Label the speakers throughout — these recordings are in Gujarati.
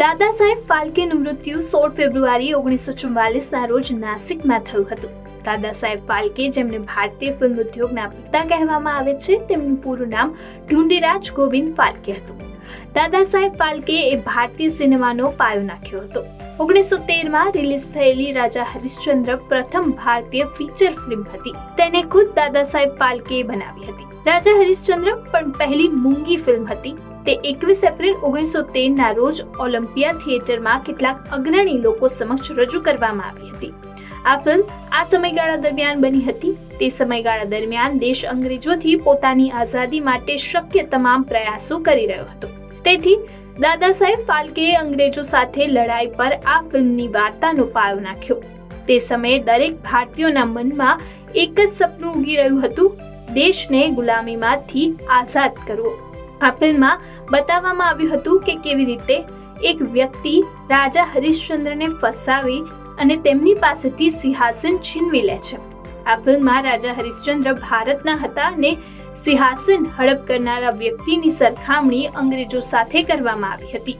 Speaker 1: દાદા સાહેબ ફાલ્કેનું મૃત્યુ સોળ ફેબ્રુઆરી ઓગણીસો ચુમ્માલીસના રોજ નાસિકમાં થયું હતું. દાદા સાહેબ ફાલ્કે, જેમને ભારતીય ફિલ્મ ઉદ્યોગના પિતા કહેવામાં આવે છે, તેમનું પૂરું નામ ઢુંડીરાજ ગોવિંદ ફાલ્કે હતું. દાદા સાહેબ ફાલ્કે એ ભારતીય સિનેમાનો પાયો નાખ્યો હતો. ઓગણીસો તેરમાં રિલીઝ થયેલી રાજા હરિશ્ચંદ્ર પ્રથમ ભારતીય ફીચર ફિલ્મ હતી. તેને ખુદ દાદા સાહેબ ફાલ્કે બનાવી હતી. રાજા હરિશ્ચંદ્ર પણ પહેલી મૂંગી ફિલ્મ હતી. તે એકવીસ એપ્રિલ ઓગણીસો તેરના રોજ ઓલિમ્પિયા થિયેટરમાં કેટલાક અગ્રણી લોકો સમક્ષ રજૂ કરવામાં આવી હતી. આ ફિલ્મ આ સમયગાળા દરમિયાન બની હતી. તે સમયગાળા દરમિયાન દેશ અંગ્રેજોથી પોતાની આઝાદી માટે શક્ય તમામ પ્રયાસો કરી રહ્યો હતો. તેથી, દાદા સાહેબ ફાલ્કેએ અંગ્રેજો સાથે લડાઈ પર આ ફિલ્મની વાર્તાનો પાયો નાખ્યો. તે સમયે દરેક ભારતીયોના મનમાં એક જ સપનું ઉગી રહ્યું હતું. દેશને ગુલામીમાંથી આઝાદ કરવો. આ ફિલ્મમાં બતાવવામાં આવ્યું હતું કે કેવી રીતે એક વ્યક્તિ રાજા હરિશ્ચંદ્રને ફસાવી અને તેમની પાસેથી સિંહાસન છીનવી લે છે. આ ફિલ્મમાં રાજા હરિશ્ચંદ્ર ભારતના હતા અને સિંહાસન હડપ કરનારા વ્યક્તિની સરખામણી અંગ્રેજો સાથે કરવામાં આવી હતી.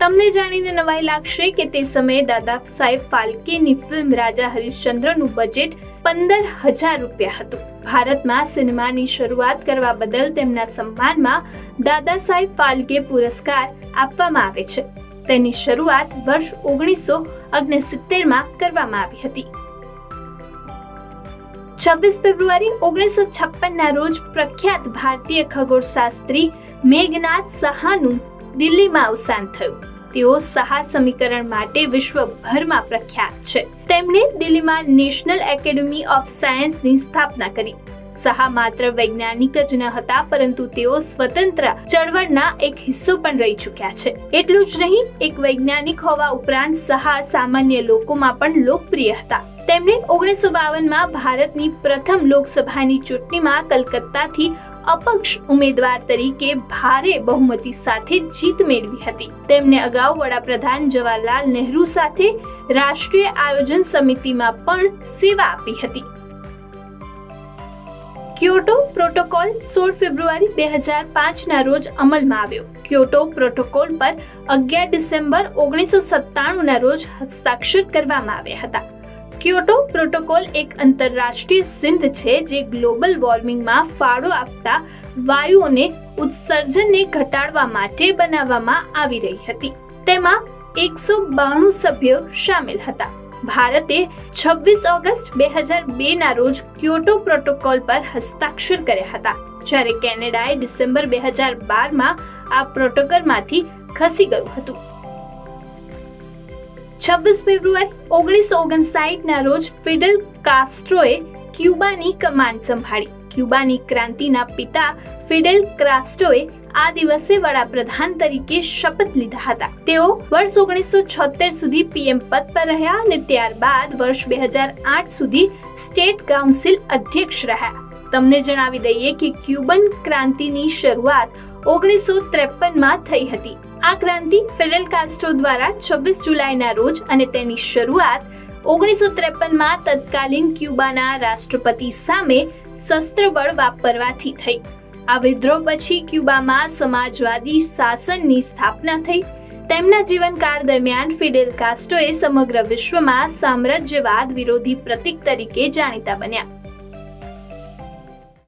Speaker 1: તમને જાણીને નવાઈ લાગશે કે તે સમયે દાદા સાહેબ ફાલ્કેની ફિલ્મ રાજા હરિશ્ચંદ્રનું બજેટ પંદર હજાર રૂપિયા હતું. ભારતમાં સિનેમાની શરૂઆત કરવા બદલ તેમના સન્માનમાં દાદા સાહેબ ફાલ્કે પુરસ્કાર આપવામાં આવે છે. તેની શરૂઆત વર્ષ ઓગણીસો ઓગણસિત્તેરમાં કરવામાં આવી હતી. છવ્વીસ ફેબ્રુઆરી ઓગણીસો છપ્પનના રોજ પ્રખ્યાત ભારતીય ખગોળશાસ્ત્રી મેઘનાથ સહાનું દિલ્હીમાં અવસાન થયું. તેઓ સહા સમીકરણ માટે વિશ્વભરમાં પ્રખ્યાત છે. તેમણે દિલ્હીમાં નેશનલ એકેડમી ઓફ સાયન્સની સ્થાપના કરી. સહા માત્ર વૈજ્ઞાનિક જ ન હતા, પરંતુ તેઓ સ્વતંત્ર ચળવળના એક હિસ્સો પણ રહી ચૂક્યા છે. એટલું જ નહીં, એક વૈજ્ઞાનિક હોવા ઉપરાંત સહા સામાન્ય લોકોમાં પણ લોકપ્રિય હતા. તેમણે ઓગણીસો બાવનમાં ભારતની પ્રથમ લોકસભાની ચૂંટણીમાં કલકત્તાથી અપક્ષ ઉમેદવાર તરીકે ભારે બહુમતી સાથે જીત મેળવી હતી. તેમણે અગાઉ વડાપ્રધાન જવાહરલાલ નહેરુ સાથે રાષ્ટ્રીય આયોજન સમિતિમાં પણ સેવા આપી હતી. ક્યોટો પ્રોટોકોલ સોળ ફેબ્રુઆરી બે હજાર પાંચના રોજ અમલમાં આવ્યો. ક્યોટો પ્રોટોકોલ પર અગિયાર ડિસેમ્બર ઓગણીસો સત્તાણુંના રોજ હસ્તાક્ષર કરવામાં આવ્યા હતા. ક્યોટો પ્રોટોકોલ એક આંતરરાષ્ટ્રીય સિંધ છે જે ગ્લોબલ વોર્મિંગમાં ફાળો આપતા વાયુઓને ઉત્સર્જનને ઘટાડવા માટે બનાવવામાં આવી રહી હતી. તેમાં એકસો બાણું સભ્યો સામેલ હતા. ભારતે છવ્વીસ ઓગસ્ટ બે હજાર બે ના રોજ ક્યોટો પ્રોટોકોલ પર હસ્તાક્ષર કર્યા હતા. જ્યારે કેનેડાએ ડિસેમ્બર બે હજાર બારમાં આ પ્રોટોકોલમાંથી ખસી ગયું હતું. છવ્વીસ ફેબ્રુઆરી ઓગણીસો ઓગણસાઠના રોજ ફિડલ કાસ્ટ્રોએ ક્યુબાની કમાન્ડ સંભાળી. ક્યુબાની ક્રાંતિના પિતા ફિડેલ ક્રાસ્ટોએ આ દિવસે વડાપ્રધાન તરીકે શપથ લીધા હતા. તેઓ વર્ષ ઓગણીસો છોતેર સુધી પીએમ પદ પર રહ્યા અને ત્યારબાદ વર્ષ બે હજાર આઠ સુધી સ્ટેટ કાઉન્સિલ અધ્યક્ષ રહ્યા. તમને જણાવી દઈએ કે ક્યુબન ક્રાંતિની શરૂઆત ઓગણીસો ત્રેપનમાં થઈ હતી. આ ક્રાંતિ ફિડેલ કાસ્ટ્રો દ્વારા છવ્વીસ જુલાઈના રોજ અને તેની શરૂઆત ઓગણીસો ત્રેપનમાં તત્કાલીન ક્યુબાના રાષ્ટ્રપતિ સામે શસ્ત્રબળ વાપરવાથી થઈ. આ વિદ્રોહ પછી ક્યુબામાં સમાજવાદી શાસનની સ્થાપના થઈ. તેમના જીવનકાળ દરમિયાન ફિડેલ કાસ્ટોએ સમગ્ર વિશ્વમાં સામ્રાજ્યવાદ વિરોધી પ્રતીક તરીકે જાણીતા બન્યા.